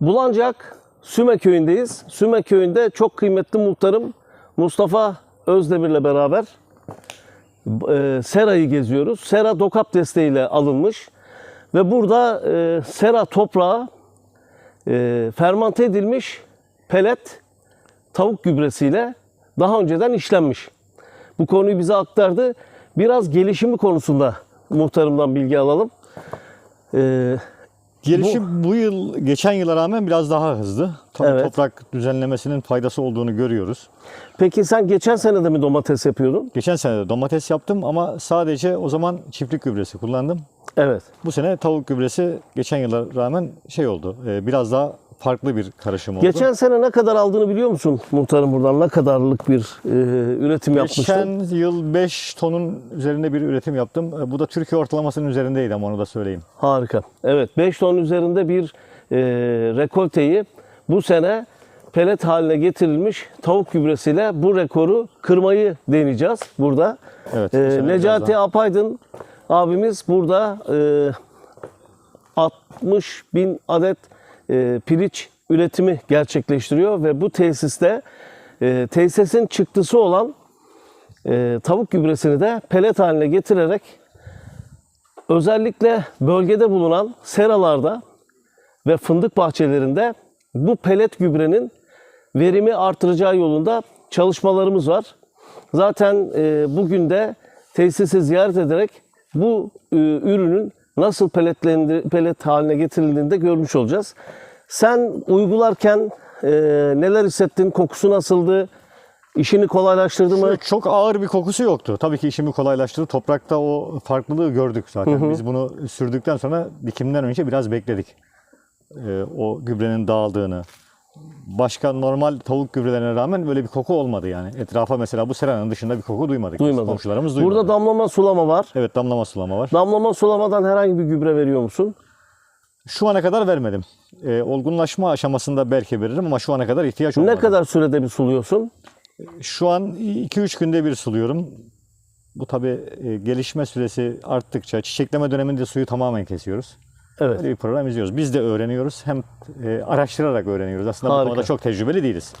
Bulancak Süme köyündeyiz. Süme köyünde çok kıymetli muhtarım Mustafa Özdemir'le beraber e, Sera'yı geziyoruz. Sera dokap desteğiyle alınmış ve burada e, Sera toprağı e, fermante edilmiş pelet tavuk gübresiyle daha önceden işlenmiş. Bu konuyu bize aktardı. Biraz gelişimi konusunda muhtarımdan bilgi alalım. E, Gelişim bu, yıl geçen yıla rağmen biraz daha hızlı. Tabii Evet. toprak düzenlemesinin faydası olduğunu görüyoruz. peki sen geçen sene de mi domates yapıyordun? Geçen sene de domates yaptım ama sadece o zaman çiftlik gübresi kullandım. Evet. Bu sene tavuk gübresi geçen yıla rağmen şey oldu. e, Biraz daha farklı bir karışım oldu. Geçen sene ne kadar aldığını biliyor musun muhtarım buradan? Ne kadarlık bir e, üretim yapmıştın? Geçen yıl 5 tonun üzerinde bir üretim yaptım. E, Bu da Türkiye ortalamasının üzerindeydi ama onu da söyleyeyim. Harika. Evet 5 ton üzerinde bir e, rekolteyi bu sene pelet haline getirilmiş tavuk gübresiyle bu rekoru kırmayı deneyeceğiz burada. Evet, E, Necati. Apaydın abimiz burada e, 60 bin adet e, piliç üretimi gerçekleştiriyor ve bu tesiste e, tesisin çıktısı olan e, tavuk gübresini de pelet haline getirerek özellikle bölgede bulunan seralarda ve fındık bahçelerinde bu pelet gübrenin verimi artıracağı yolunda çalışmalarımız var. Zaten bugün de tesisi ziyaret ederek bu ürünün nasıl pelet haline getirildiğini de görmüş olacağız. Sen uygularken e, neler hissettin? Kokusu nasıldı? İşini kolaylaştırdı mı? Çok ağır bir kokusu yoktu. Tabii ki işimi kolaylaştırdı. Toprakta o farklılığı gördük zaten. Biz bunu sürdükten sonra dikimden önce biraz bekledik. Ee, o gübrenin dağıldığını. Başka normal tavuk gübrelerine rağmen böyle bir koku olmadı yani. Etrafa mesela bu seranın dışında bir koku duymadık. biz. Duymadım. Komşularımız duymadı. Burada damlama sulama var. Evet damlama sulama var. Damlama sulamadan herhangi bir gübre veriyor musun? Şu ana kadar vermedim. Ee, olgunlaşma aşamasında belki veririm ama şu ana kadar ihtiyaç olmadı. Ne kadar sürede bir suluyorsun? Şu an 2-3 günde bir suluyorum. Bu tabi gelişme süresi arttıkça çiçekleme döneminde suyu tamamen kesiyoruz. Evet. Böyle bir program izliyoruz. Biz de öğreniyoruz. Hem e, araştırarak öğreniyoruz. Aslında bu Harika. konuda çok tecrübeli değiliz.